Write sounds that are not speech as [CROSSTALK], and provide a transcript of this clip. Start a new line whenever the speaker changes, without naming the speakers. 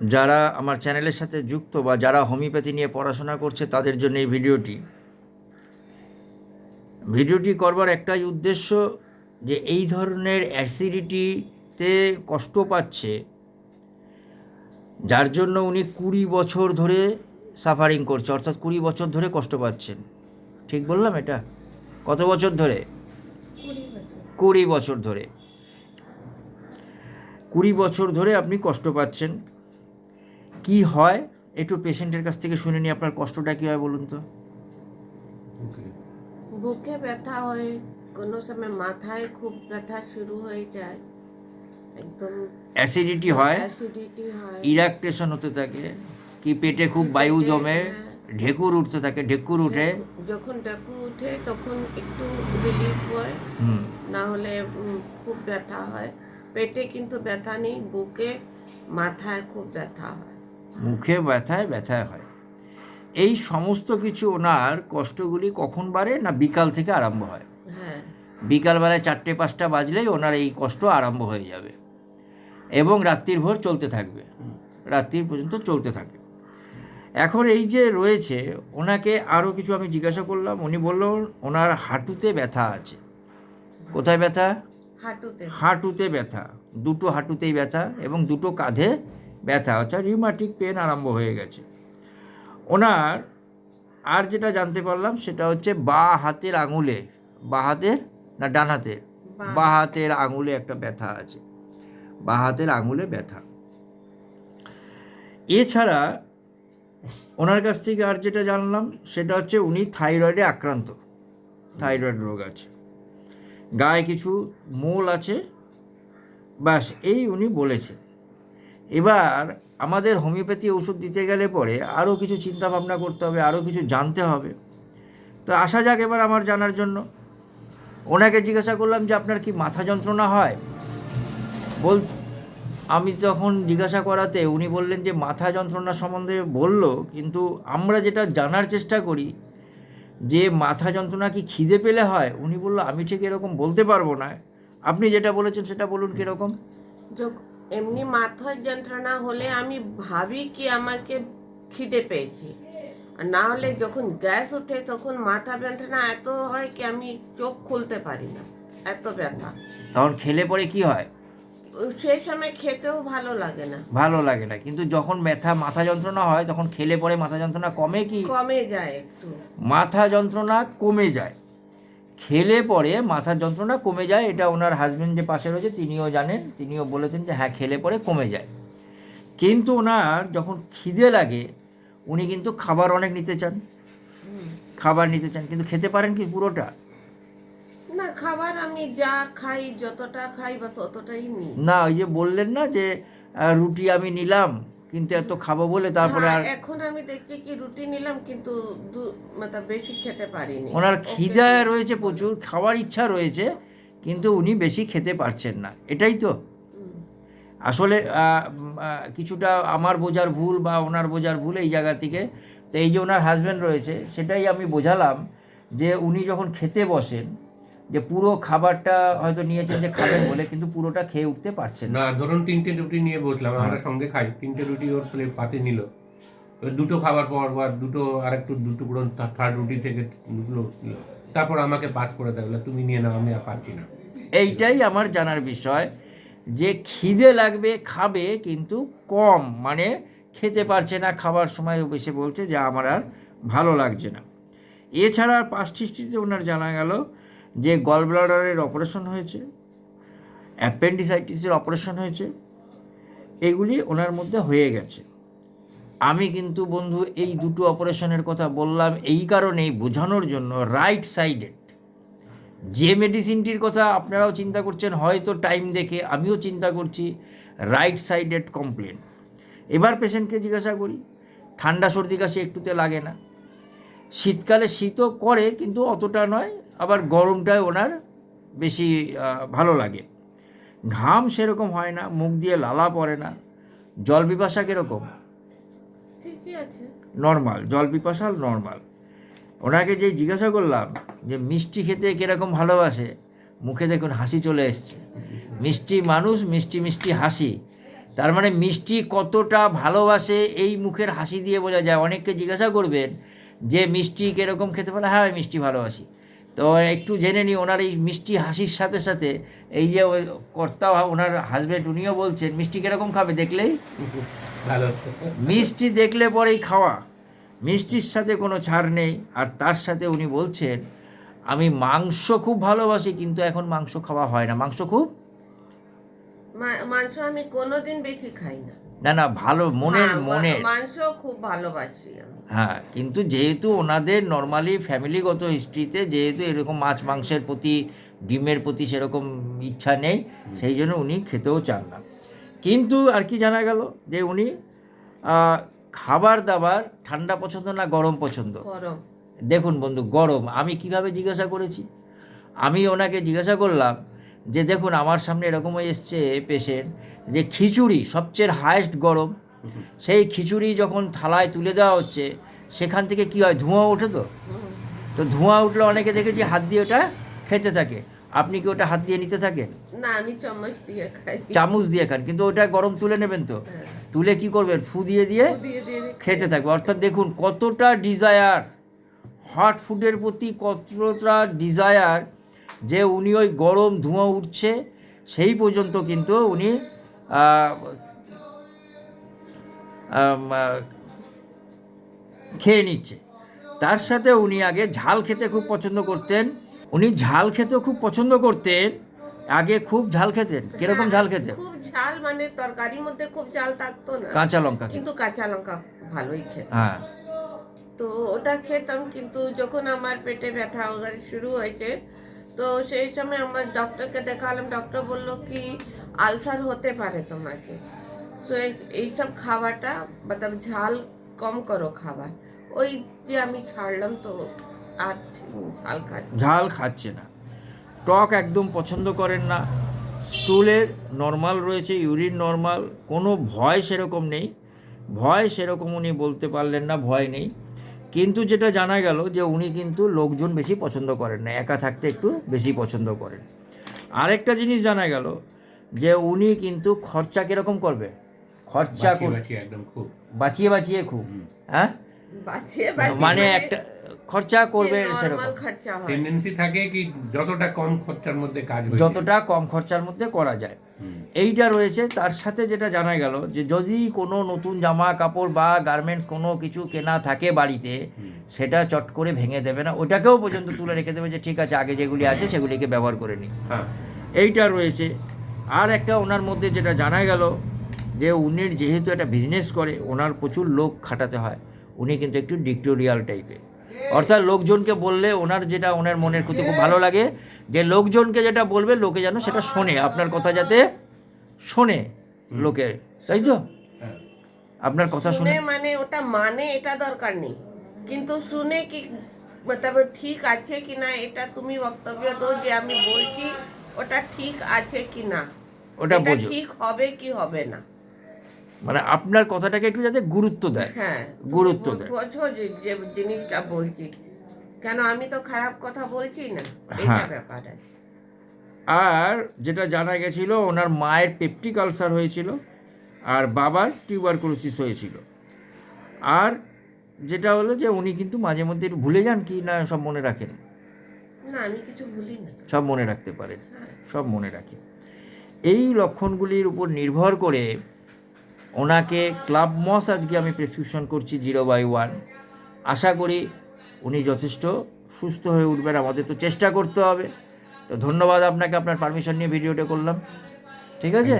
যারা আমার চ্যানেলের সাথে যুক্ত বা যারা হোমিওপ্যাথি নিয়ে পড়াশোনা করছে, তাদের জন্য এই ভিডিওটি। ভিডিওটি করবার একটাই উদ্দেশ্য যে, এই ধরনের অ্যাসিডিটিতে কষ্ট পাচ্ছে, যার জন্য উনি কুড়ি বছর ধরে সাফারিং করছে, অর্থাৎ কুড়ি বছর ধরে কষ্ট পাচ্ছেন। ঠিক বললাম এটা? কত বছর ধরে? কুড়ি বছর ধরে। কুড়ি বছর ধরে আপনি কষ্ট পাচ্ছেন। কি হয় একটু পেশেন্টের কাছ থেকে শুনে নিই আপনার কষ্টটা কী হয় বলুন তো।
বুকে ব্যথা হয় কোনো সময় মাথায় খুব ব্যথা শুরু হয়ে যায় একদম
অ্যাসিডিটি হয়
অ্যাসিডিটি হয়।
ইরাকটেশন হতে থাকে কি পেটে খুব বায়ু জমে ঢেকুর উঠতে থাকে ঢেকুর উঠে।
যখন ডাকু উঠে তখন একটু রিলিফ হয় না হলে খুব ব্যথা হয়। পেটে কিন্তু ব্যথা নেই বুকে মাথায় খুব ব্যথা হয়।
মুখে ব্যথায় ব্যথায় হয়। এই সমস্ত কিছু ওনার কষ্টগুলি কখন বাড়ে না বিকাল থেকে আরম্ভ হয়?
হ্যাঁ।
বিকালবেলায় চারটে পাঁচটা বাজলেই ওনার এই কষ্ট আরম্ভ হয়ে যাবে এবং রাত্রির ভোর চলতে থাকবে। রাত্রির পর্যন্ত চলতে থাকে। এখন এই যে রয়েছে ওনাকে আরও কিছু আমি জিজ্ঞাসা করলাম উনি বলল ওনার হাঁটুতে ব্যথা আছে। কোথায় ব্যথা?
হাঁটুতে।
হাঁটুতে ব্যথা। দুটো হাঁটুতেই ব্যথা এবং দুটো কাঁধে ব্যথা অর্থাৎ রিউমাটিক পেন আরম্ভ হয়ে গেছে। ওনার আর যেটা জানতে পারলাম সেটা হচ্ছে বা হাতের আঙুলে বা হাতের না ডান হাতের
বাঁ।
বা হাতের আঙুলে একটা ব্যথা আছে। বা হাতের আঙুলে ব্যথা। এছাড়া ওনার কাছ থেকে আর যেটা জানলাম সেটা হচ্ছে উনি থাইরয়েডে আক্রান্ত। থাইরয়েড রোগ আছে। গায়ে কিছু মোল আছে। ব্যাস এই উনি বলেছেন। এবার আমাদের হোমিওপ্যাথি ওষুধ দিতে গেলে পরে আরও কিছু চিন্তা ভাবনা করতে হবে, আরও কিছু জানতে হবে। তো আসা যাক এবার আমার জানার জন্য। ওনাকে জিজ্ঞাসা করলাম যে, আপনার কি মাথা যন্ত্রণা হয়? বল, আমি তখন জিজ্ঞাসা করাতে উনি বললেন যে, মাথা যন্ত্রণা সম্বন্ধে বলল, কিন্তু আমরা যেটা জানার চেষ্টা করি, যে মাথা যন্ত্রণা কি খিদে পেলে হয়? উনি বলল, আমি ঠিক এরকম বলতে পারব না। আপনি যেটা বলেছেন সেটা বলুন কীরকম?
এমনি মাথার যন্ত্রণা হলে আমি ভাবি কি আমাকে খিদে পেয়েছি। আর না হলে যখন গ্যাস ওঠে তখন মাথা যন্ত্রণা এত হয় কি আমি চোখ খুলতে পারি না। এত ব্যথা।
তখন খেলে পরে কি হয়?
সেই সময় খেতেও ভালো লাগে না।
ভালো লাগে না। কিন্তু যখন ব্যথা মাথা যন্ত্রণা হয় তখন খেলে পরে মাথা যন্ত্রণা কমে কি?
কমে যায় একটু।
মাথা যন্ত্রণা কমে যায়। খেলে পরে মাথার যন্ত্রণা কমে যায়। এটা ওনার হাজব্যান্ড যে পাশে রয়েছে তিনিও জানেন। তিনিও বলেছেন যে হ্যাঁ খেলে পরে কমে যায়। কিন্তু ওনার যখন খিদে লাগে উনি কিন্তু খাবার অনেক নিতে চান। খাবার নিতে চান কিন্তু খেতে পারেন কি পুরোটা?
না খাবার আমি যা খাই যতটা খাই বাস অতটাই নিই
না ওই যে বললেন না যে রুটি আমি নিলাম কিন্তু এত খাব বলে তারপরে আর
হ্যাঁ, এখন আমি দেখছি কি রুটি নিলাম কিন্তু মানে বেশি খেতে পারিনি।
ওনার খিদা রয়েছে প্রচুর খাওয়ার ইচ্ছা রয়েছে কিন্তু উনি বেশি খেতে পারছেন না। এটাই তো। আসলে কিছুটা আমার বোঝার ভুল বা ওনার বোঝার ভুল এই জায়গা থেকে। তো এই যে ওনার হাজব্যান্ড রয়েছে সেটাই আমি বোঝালাম যে উনি যখন খেতে বসেন যে পুরো খাবারটা হয়তো নিয়েছেন যে খাবেন বলে কিন্তু পুরোটা খেয়ে উঠতে পারছেন না।
ধরুন তিনটে রুটি নিয়ে বসলাম আমরা সঙ্গে খাই। তিনটে রুটি ওর প্লেট পাতে নিল। ওই দুটো খাবার পর বা দুটো আরেকটু দুটো পুরো থার্ড রুটি থেকে দুটো নিল। তারপর আমাকে পাস করে দেয় বলে, তুমি নিয়ে নাও আমি আর পাচ্ছি না।
এইটাই আমার জানার বিষয়। যে খিদে লাগবে খাবে কিন্তু কম মানে খেতে পারছে না খাবার সময় এসে বলছে যে আমার আর ভালো লাগছে না। এছাড়া পাঁচটিতে ওনার জানা গেল যে গল ব্লাডারের অপারেশন হয়েছে অ্যাপেন্ডিসাইটিসের অপারেশন হয়েছে, এগুলি ওনার মধ্যে হয়ে গেছে। আমি কিন্তু বন্ধু, এই দুটো অপারেশনের কথা বললাম এই কারণেই বোঝানোর জন্য রাইট সাইডেড যে মেডিসিনটির কথা আপনারাও চিন্তা করছেন, হয়তো টাইম দেখে আমিও চিন্তা করছি রাইট সাইডেড কমপ্লেন এবার পেশেন্টকে জিজ্ঞাসা করি, ঠান্ডা সর্দি কাশি একটুতে লাগে না? শীতকালে শীতও করে কিন্তু অতটা নয়। আবার গরমটায় ওনার বেশি ভালো লাগে। ঘাম সেরকম হয় না মুখ দিয়ে লালা পড়ে না। জল পিপাসা কীরকম? নর্মাল জল পিপাসা নর্মাল। ওনাকে যে জিজ্ঞাসা করলাম যে মিষ্টি খেতে কীরকম ভালোবাসে? মুখে দেখুন হাসি চলে এসছে। মিষ্টি মানুষ মিষ্টি মিষ্টি হাসি। তার মানে মিষ্টি কতটা ভালোবাসে এই মুখের হাসি দিয়ে বোঝা যায়। অনেককে জিজ্ঞাসা করবেন যে মিষ্টি কীরকম খেতে পারে হ্যাঁ মিষ্টি ভালোবাসি। তো একটু জেনে নিই ওনার এই মিষ্টি হাসির সাথে সাথে এই যে ওই কর্তা ওনার হাজব্যান্ড উনিও বলছেন মিষ্টি কীরকম খাবে দেখলেই? [LAUGHS]
ভালো।
মিষ্টি দেখলে পরেই খাওয়া। মিষ্টির সাথে কোনো ছাড় নেই। আর তার সাথে উনি বলছেন আমি মাংস খুব ভালোবাসি কিন্তু এখন মাংস খাওয়া হয় না। মাংস খুব
মাংস আমি কোনোদিন বেশি খাই না।
না না ভালো মনের
হ্যাঁ,
মনের।
মাংস খুব ভালোবাসি
হ্যাঁ কিন্তু যেহেতু ওনাদের নর্মালি ফ্যামিলিগত হিস্ট্রিতে যেহেতু এরকম মাছ মাংসের প্রতি ডিমের প্রতি সেরকম ইচ্ছা নেই সেই জন্য উনি খেতেও চান না। কিন্তু আর কি জানা গেল যে উনি খাবার দাবার ঠান্ডা পছন্দ না গরম পছন্দ?
গরম।
দেখুন বন্ধু গরম। আমি কীভাবে জিজ্ঞাসা করেছি? আমি ওনাকে জিজ্ঞাসা করলাম যে দেখুন আমার সামনে এরকম এসছে পেশেন্ট যে খিচুড়ি সবচেয়ে হায়েস্ট গরম সেই খিচুড়ি যখন থালায় তুলে দেওয়া হচ্ছে সেখান থেকে কি হয় ধোঁয়া ওঠে তো? তো ধোঁয়া উঠলে অনেকে দেখেছি হাত দিয়ে ওটা খেতে থাকে। আপনি কি ওটা হাত দিয়ে নিতে থাকেন?
না আমি চামচ দিয়ে খাই।
চামচ দিয়ে খান কিন্তু ওটা গরম তুলে নেবেন তো?
হ্যাঁ।
তুলে কি করবেন? ফু দিয়ে দিয়ে
দিয়ে দিয়ে
খেতে থাকবে। অর্থাৎ দেখুন কতটা ডিজায়ার হট ফুডের প্রতি কতটা ডিজায়ার যে উনি ওই গরম ধোঁয়া উঠছে সেই পর্যন্ত কিন্তু উনি খেয়ে নিচ্ছে। তার সাথে উনি আগে ঝাল খেতে খুব পছন্দ করতেন। উনি ঝাল খেতেও খুব পছন্দ করতেন আগে খুব ঝাল খেতেন। কীরকম ঝাল খেতেন?
খুব ঝাল মানে তরকারির মধ্যে খুব ঝাল থাকতো না।
কাঁচা লঙ্কা
কিন্তু কাঁচা লঙ্কা ভালোই খেত
হ্যাঁ।
তো ওটা খেতাম কিন্তু যখন আমার পেটে ব্যথা শুরু হয়েছে তো সেই সময় আমার ডক্টরকে দেখালাম ডক্টর বলল কি আলসার হতে পারে তোমাকে। তো এই- এইসব খাওয়াটা মতলব ঝাল কম করো খাবার। ওই যে আমি ছাড়লাম তো, আর ঝাল খাচ্ছি
ঝাল খাচ্ছে না। টক একদম পছন্দ করেন না। স্টুলের নর্মাল রয়েছে, ইউরিন নর্মাল কোনো ভয় সেরকম নেই। ভয় সেরকম উনি বলতে পারলেন না, ভয় নেই। কিন্তু যেটা জানা গেল যে উনি কিন্তু লোকজন বেশি পছন্দ করেন না একা থাকতে একটু বেশি পছন্দ করেন। আরেকটা জিনিস জানা গেল যে উনি কিন্তু খরচা কীরকম করবে? খরচা করবে
বাঁচিয়ে
বাঁচিয়ে বাঁচিয়ে খুব হ্যাঁ?
বাঁচিয়ে
মানে একটা খরচা করবে সেরকম।
খরচা
টেন্ডেন্সি থাকে কি যতটা কম খরচার মধ্যে কাজ
যতটা কম খরচার মধ্যে করা যায়। এইটা রয়েছে তার সাথে যেটা জানা গেল যে যদি কোনো নতুন জামা কাপড় বা গার্মেন্টস কোনো কিছু কেনা থাকে বাড়িতে সেটা চট করে ভেঙে দেবে না। ওটাকেও পর্যন্ত তুলে রেখে দেবে যে ঠিক আছে আগে যেগুলি আছে সেগুলিকে ব্যবহার করে নিই
হ্যাঁ।
এইটা রয়েছে। আর একটা ওনার মধ্যে যেটা জানা গেল যে উনি যেহেতু একটা বিজনেস করে ওনার প্রচুর লোক খাটাতে হয়। উনি কিন্তু একটু ডিক্টোরিয়াল টাইপের অর্থাৎ লোকজনকে বললে ওনার যেটা ওনার মনের প্রতি খুব ভালো লাগে। যে লোকজনকে যেটা বলবে লোকে যেন সেটা শোনে আপনার কথা যাতে শোনে লোকের তাই তো? আপনার কথা শুনে
মানে ওটা মানে এটা দরকার নেই। কিন্তু শুনে কি মতলব ঠিক আছে কি না এটা তুমি বক্তব্য দাও যে আমি বলছি ওটা ঠিক আছে কি না।
ওটা
ঠিক হবে কি হবে না।
মানে আপনার কথাটাকে একটু যাতে গুরুত্ব দেয়।
হ্যাঁ
গুরুত্ব দেয়।
বোঝো যে জিনিসটা বলছি। কেন আমি তো খারাপ কথা বলছি না? এটা
হ্যাঁ।
ব্যাপার আছে।
আর যেটা জানা গেছিল ওনার মায়ের পেপটিক আলসার হয়েছিল আর বাবার টিউবারকুলোসিস হয়েছিল। আর যেটা হলো যে উনি কিন্তু মাঝে মধ্যে ভুলে যান কি না সব মনে রাখেন।
না আমি কিছু ভুলি না।
সব মনে রাখতে পারেন।
হ্যাঁ।
সব মনে রাখেন এই লক্ষণগুলির উপর নির্ভর করে ওনাকে ক্লাব মস আজকে আমি প্রেসক্রিপশন করছি জিরো বাই ওয়ান আশা করি উনি যথেষ্ট সুস্থ হয়ে উঠবেন, আমাদের তো চেষ্টা করতে হবে। তো ধন্যবাদ আপনাকে, আপনার পারমিশন নিয়ে ভিডিওটা করলাম। ঠিক আছে.